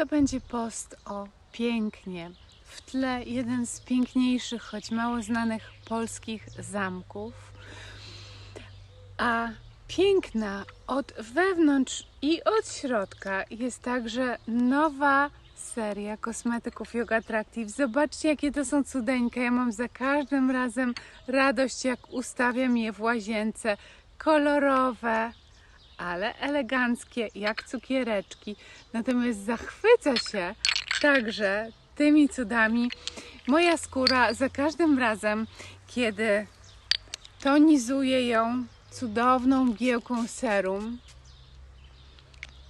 To będzie post o pięknie. W tle jeden z piękniejszych, choć mało znanych polskich zamków. A piękna od wewnątrz i od środka jest także nowa seria kosmetyków Yoga Attractive. Zobaczcie, jakie to są cudeńkie. Ja mam za każdym razem radość, jak ustawiam je w łazience. Kolorowe, ale eleganckie, jak cukiereczki. Natomiast zachwyca się także tymi cudami moja skóra za każdym razem, kiedy tonizuję ją cudowną mgiełką serum,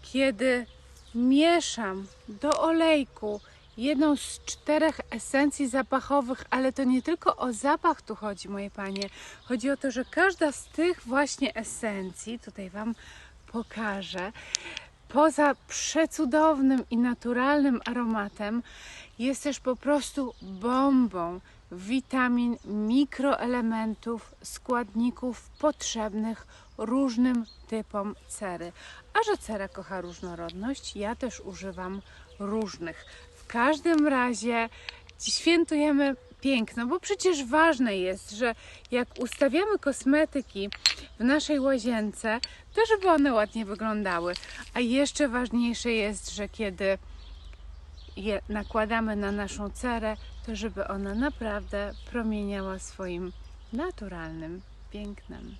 kiedy mieszam do olejku jedną z czterech esencji zapachowych, ale to nie tylko o zapach tu chodzi, moje panie. Chodzi o to, że każda z tych właśnie esencji, tutaj Wam pokażę, poza przecudownym i naturalnym aromatem, jest też po prostu bombą witamin, mikroelementów, składników potrzebnych różnym typom cery. A że cera kocha różnorodność, ja też używam różnych. Każdym razie świętujemy piękno, bo przecież ważne jest, że jak ustawiamy kosmetyki w naszej łazience, to żeby one ładnie wyglądały. A jeszcze ważniejsze jest, że kiedy je nakładamy na naszą cerę, to żeby ona naprawdę promieniała swoim naturalnym pięknem.